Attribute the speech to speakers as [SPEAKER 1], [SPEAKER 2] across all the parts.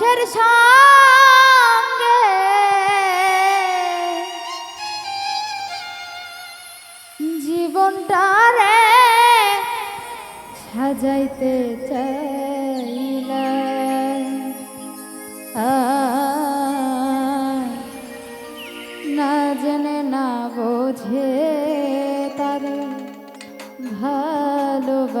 [SPEAKER 1] মানুষের সঙ্গে। জীবনটা রে সাজাইতে আয়, না জেনে না বোঝে তার ভালোবাসিলাম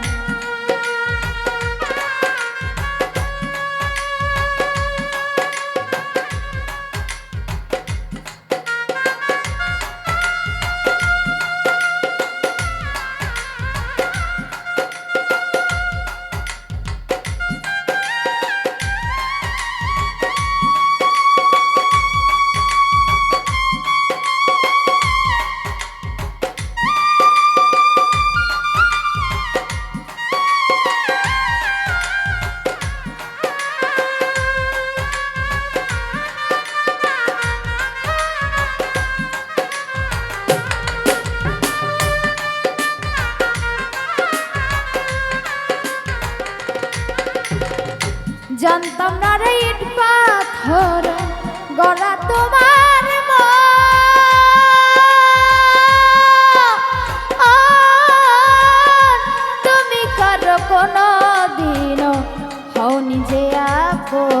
[SPEAKER 1] জানতাম না রে ইট পাথর গড়া তোমার তুমি কারও কোনো দিন হও নিজে আপন।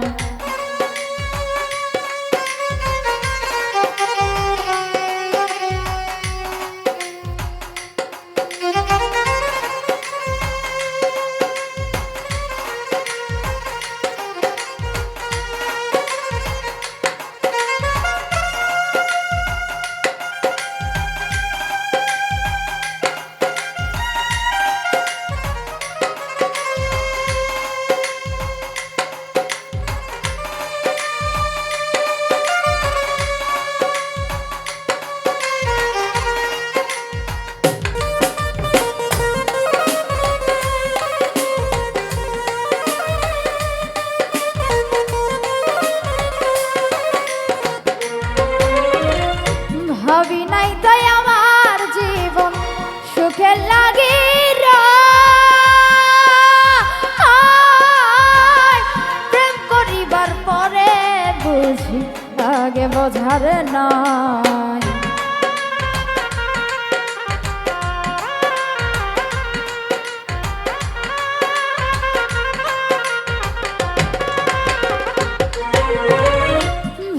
[SPEAKER 1] বোঝার নাই।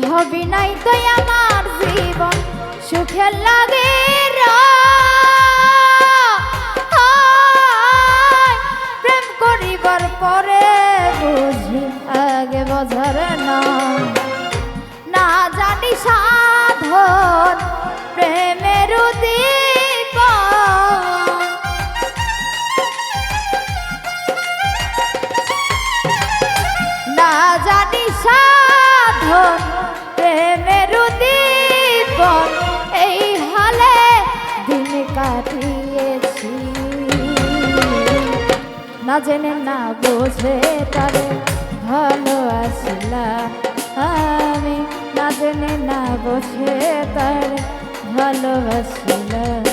[SPEAKER 1] ভবি নাই তো আমার জীবন লাগে না জেনে না বোঝে তারে ভালো আসলাম আমি। না জেনে না বোঝে তারে ভালোবাসলাম।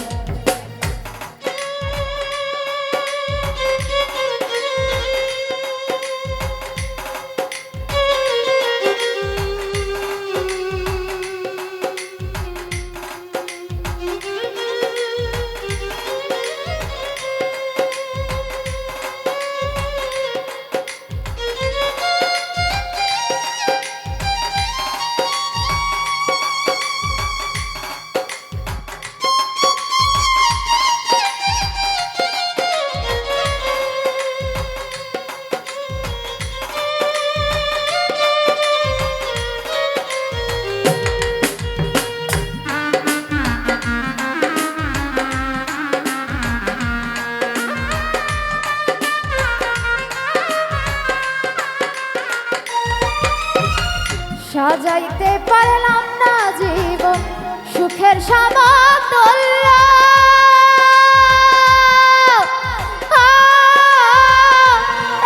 [SPEAKER 1] সাজাইতে পারলাম না জীবন সুখের সামাতল্য।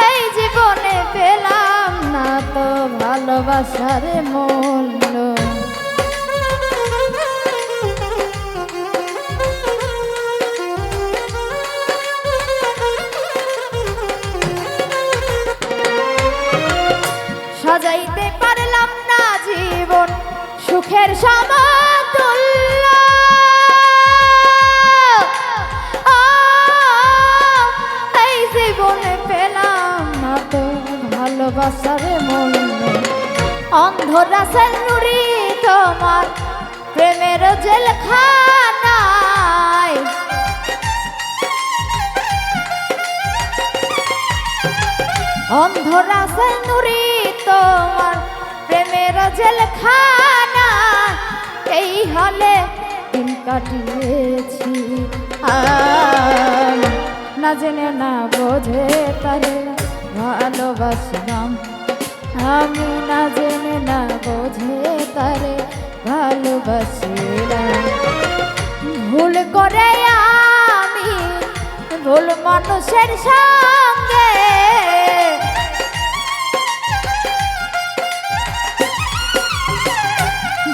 [SPEAKER 1] এই জীবনে পেলাম না তো ভালোবাসার মূল্য। অন্ধরা নুরি তোমার প্রেমের জেলখানা। এই হলে দিন কাটিয়েছি না জেনে না বোঝে তারে ভালোবাসলাম। আমি না জেনে না বোঝে তারে ভালোবাসলাম। ভুল করে আমি ভুল মানুষের সঙ্গে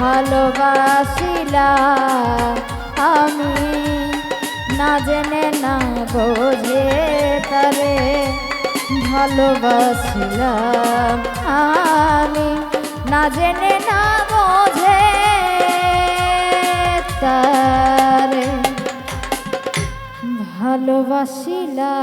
[SPEAKER 1] ভালোবাসিলাম আমি। না জেনে, না বোঝে তারে ভালোবাসিলাম আমি। না জেনে, না বোঝে তারে ভালোবাসিলাম